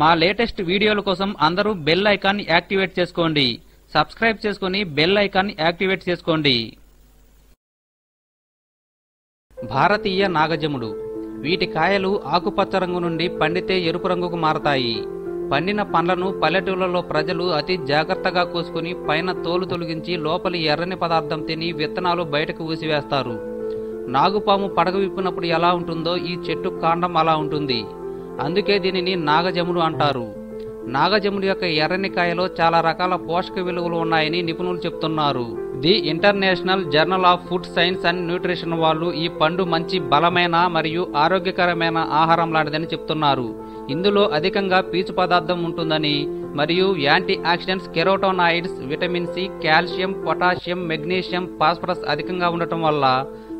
మా లేటెస్ట్ వీడియోల కోసం అందరూ బెల్ ఐకాన్ యాక్టివేట్ చేసుకోండి. సబ్స్క్రైబ్ చేసుకుని బెల్ ఐకాన్ యాక్టివేట్ చేసుకోండి. భారతీయ నాగజముడు. వీటి కాయలు ఆకుపచ్చ రంగు నుండి పండితే ఎరుపు రంగుకు మారతాయి. పండిన పండ్లను పల్లెటూళ్ళలో ప్రజలు అతి జాగ్రత్తగా కోసుకుని పైన తోలు తొలగించి లోపలి ఎర్రని పదార్థం తిని విత్తనాలు బయటకు ఊసివేస్తారు. నాగుపాము పడగ విప్పినప్పుడు ఎలా ఉంటుందో ఈ చెట్టు కాండం అలా ఉంటుంది. అందుకే దీనిని నాగజముడు అంటారు. నాగజముడి యొక్క ఎర్రని కాయలో చాలా రకాల పోషక విలువలు ఉన్నాయని నిపుణులు చెప్తున్నారు. The International Journal of Food Science and Nutrition వాళ్ళు ఈ పండు మంచి బలమైన మరియు ఆరోగ్యకరమైన ఆహారం లాంటిదని చెప్తున్నారు. ఇందులో అధికంగా పీచు పదార్థం ఉంటుందని మరియు antioxidants carotenoids vitamin C calcium potassium magnesium phosphorus అధికంగా ఉండటం వల్ల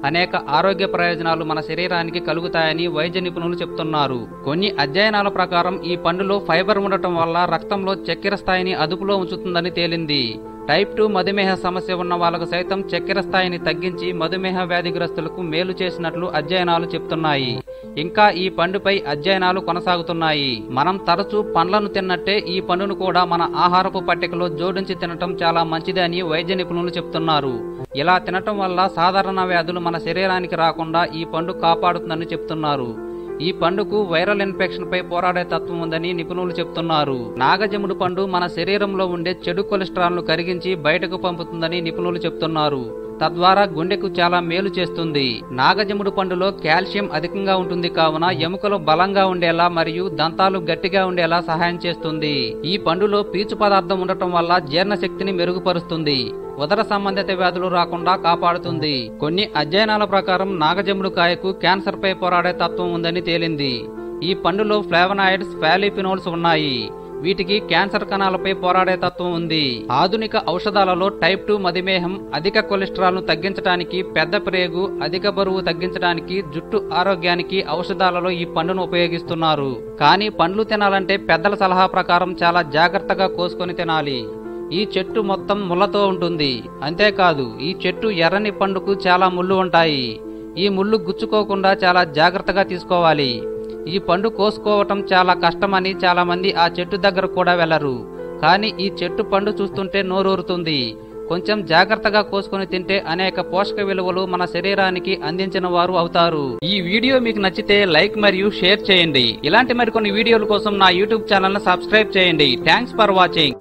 అనేక ఆరోగ్య ప్రయోజనాలు మన శరీరానికి కలుగుతాయని వైద్య నిపుణులు చెప్తున్నారు. కొన్ని అధ్యయనాల ప్రకారం ఈ పండులో ఫైబర్ ఉండటం వల్ల రక్తంలో చక్కెర స్థాయిని అదుపులో ఉంచుతుందని తేలింది. టైప్ టూ మధుమేహ సమస్య ఉన్న వాళ్ళకు సైతం చక్కెర స్థాయిని తగ్గించి మధుమేహ వ్యాధిగ్రస్తులకు మేలు చేసినట్లు అధ్యయనాలు చెప్తున్నాయి. ఇంకా ఈ పండుపై అధ్యయనాలు కొనసాగుతున్నాయి. మనం తరచూ పండ్లను తిన్నట్టే ఈ పండును కూడా మన ఆహారపు పట్టికలో జోడించి తినటం చాలా మంచిది అని వైద్య నిపుణులు చెప్తున్నారు. ఇలా తినటం వల్ల సాధారణ వ్యాధులు మన శరీరానికి రాకుండా ఈ పండు కాపాడుతుందని చెప్తున్నారు. ఈ పండుకు వైరల్ ఇన్ఫెక్షన్ పై పోరాడే తత్వం ఉందని నిపుణులు చెప్తున్నారు. నాగజముడు పండు మన శరీరంలో ఉండే చెడు కొలెస్ట్రాల్ను కరిగించి బయటకు పంపుతుందని నిపుణులు చెప్తున్నారు. తద్వారా గుండెకు చాలా మేలు చేస్తుంది. నాగజముడు పండులో కాల్షియం అధికంగా ఉంటుంది కావున ఎముకలు బలంగా ఉండేలా మరియు దంతాలు గట్టిగా ఉండేలా సహాయం చేస్తుంది. ఈ పండులో పీచు పదార్థం ఉండటం వల్ల జీర్ణశక్తిని మెరుగుపరుస్తుంది. ఉదర సంబంధిత వ్యాధులు రాకుండా కాపాడుతుంది. కొన్ని అధ్యయనాల ప్రకారం నాగజముడు కాయకు క్యాన్సర్ పై పోరాడే తత్వం ఉందని తేలింది. ఈ పండులో ఫ్లేవనాయిడ్స్ ఫాలిపినోల్స్ ఉన్నాయి. వీటికి క్యాన్సర్ కణాలపై పోరాడే తత్వం ఉంది. ఆధునిక ఔషధాలలో టైప్ టూ మధుమేహం అధిక కొలెస్ట్రాల్ను తగ్గించడానికి పెద్ద ప్రేగు అధిక బరువు తగ్గించడానికి జుట్టు ఆరోగ్యానికి ఔషధాలలో ఈ పండును ఉపయోగిస్తున్నారు. కానీ పండ్లు తినాలంటే పెద్దల సలహా ప్రకారం చాలా జాగ్రత్తగా కోసుకొని తినాలి. ఈ చెట్టు మొత్తం ముళ్ళతో ఉంటుంది. అంతేకాదు ఈ చెట్టు ఎర్రని పండుకు చాలా ముళ్ళు ఉంటాయి. ఈ ముళ్ళు గుచ్చుకోకుండా చాలా జాగ్రత్తగా తీసుకోవాలి. ఈ పండు కోసుకోవటం చాలా కష్టమని చాలా మంది ఆ చెట్టు దగ్గర కూడా వెళ్ళరు కానీ ఈ చెట్టు పండు చూస్తుంటే నోరూరుతుంది. కొంచెం జాగ్రత్తగా కోసుకొని తింటే అనేక పోషక విలువలు మన శరీరానికి అందించిన వారు అవుతారు. ఈ వీడియో మీకు నచ్చితే లైక్ మరియు షేర్ చేయండి. ఇలాంటి మరికొన్ని వీడియోల కోసం నా యూట్యూబ్ ఛానల్ సబ్స్క్రైబ్ చేయండి. Thanks for watching.